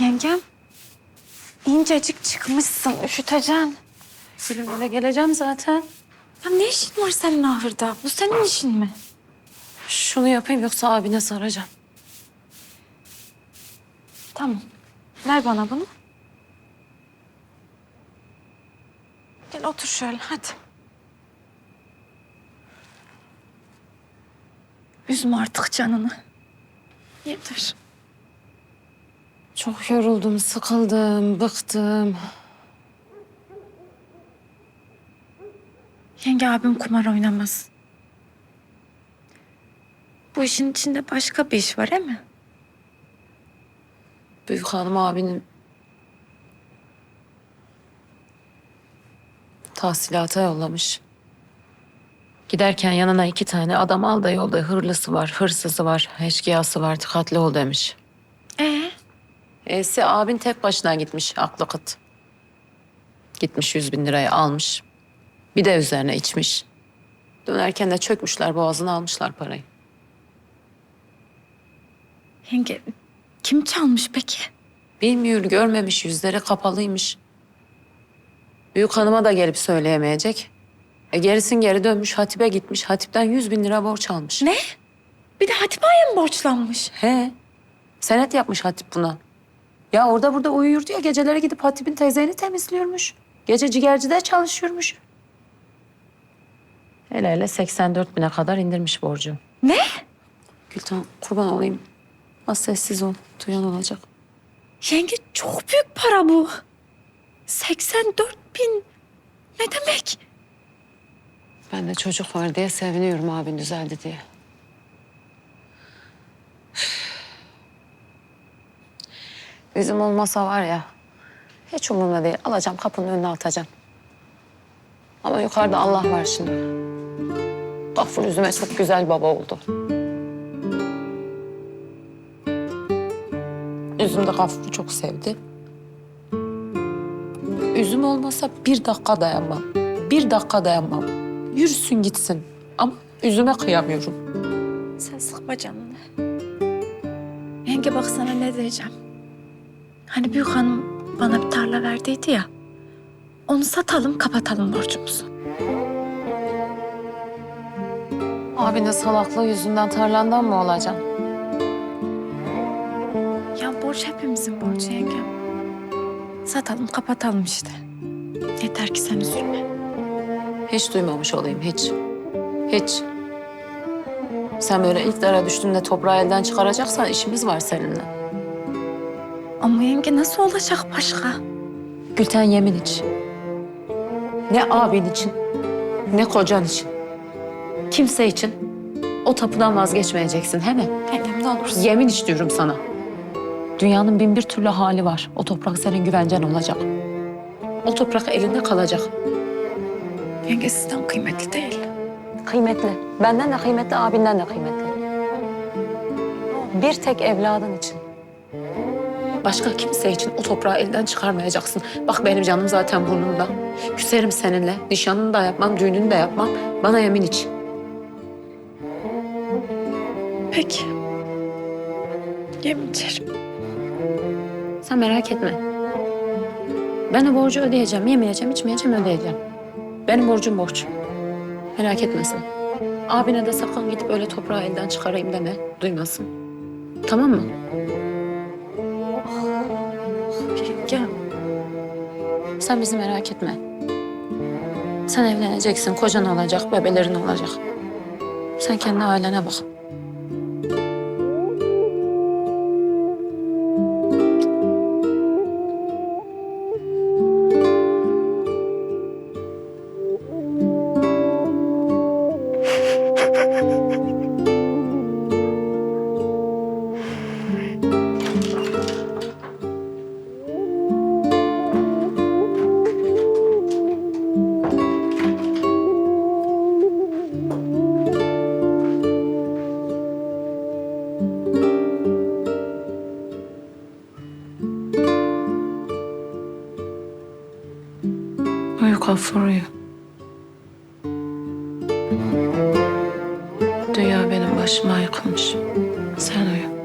Yengem. İncecik çıkmışsın. Üşüteceksin. Gülümle geleceğim zaten. Ya ne işin var senin ahırda? Bu senin işin mi? Şunu yapayım yoksa abine saracağım. Tamam. Ver bana bunu. Gel otur şöyle hadi. Üzme artık canını. Yeter. Çok yoruldum, sıkıldım, bıktım. Yenge abim kumar oynamaz. Bu işin içinde başka bir iş var değil mi? Büyük hanım abinin tahsilata yollamış. Giderken yanına iki tane adam al da yolda hırlısı var, hırsızı var, eşkıyası var, dikkatli ol demiş. Ee? Esi abin tek başına gitmiş aklı kıt. Gitmiş yüz bin lirayı almış. Bir de üzerine içmiş. Dönerken de çökmüşler boğazına almışlar parayı. Yenge kim çalmış peki? Bilmiyor, görmemiş, yüzleri kapalıymış. Büyük hanıma da gelip söyleyemeyecek. E gerisin geri dönmüş, Hatip'e gitmiş. Hatip'ten yüz bin lira borç almış. Ne? Bir de Hatip Ağa'ya mı borçlanmış? He, senet yapmış Hatip buna. Ya orada burada uyuyordu ya, geceleri gidip Hatip'in teyzeğini temizliyormuş. Gece ciğercide çalışıyormuş. Hele hele 84 bine kadar indirmiş borcu. Ne? Gülten kurban olayım. Az sessiz ol, duyan olacak. Yenge çok büyük para bu. 84 bin. Ne demek? Ben de çocuk var diye seviniyorum abin düzeldi diye. Üzüm olmasa var ya, hiç umurumda değil. Alacağım kapının önüne atacağım. Ama yukarıda Allah var şimdi. Gafur üzüme çok güzel baba oldu. Üzüm de Gafur'u çok sevdi. Üzüm olmasa bir dakika dayanmam. Bir dakika dayanmam. Yürüsün gitsin. Ama üzüme kıyamıyorum. Sen sıkma canını. Yenge bak sana ne diyeceğim. Hani büyük hanım bana bir tarla verdiydi ya. Onu satalım kapatalım borcumuzu. Abinin salaklığı yüzünden tarlandan mı olacaksın? Ya borç hepimizin borcu yengem. Satalım kapatalım işte. Yeter ki sen üzülme. Hiç duymamış olayım, hiç. Hiç. Sen böyle ilk dara düştüğünde toprağı elden çıkaracaksan işimiz var seninle. Ama yenge nasıl olacak başka? Gülten yemin iç. Ne abin için, ne kocan için, kimse için o tapudan vazgeçmeyeceksin he mi? Yengem ne olursun. Yemin iç diyorum sana. Dünyanın bin bir türlü hali var. O toprak senin güvencen olacak. O toprak elinde kalacak. Yenge sizden kıymetli değil. Kıymetli. Benden de kıymetli, abinden de kıymetli. Bir tek evladın için. Başka kimse için o toprağı elden çıkarmayacaksın. Bak benim canım zaten burnumda. Küserim seninle. Nişanını da yapmam, düğününü de yapmam. Bana yemin iç. Peki. Yemin içerim. Sen merak etme. Ben o borcu ödeyeceğim. Yemeyeceğim, içmeyeceğim, ödeyeceğim. Benim borcum borç. Merak etme sen. Abine de sakın gidip öyle toprağı elden çıkarayım deme. Duymasın. Tamam mı? Yengem. Sen bizi merak etme. Sen evleneceksin, kocan olacak, bebelerin olacak. Sen kendi ailene bak. Uyu Gafur uyu. Dünya benim başıma yıkılmış. Sen uyu.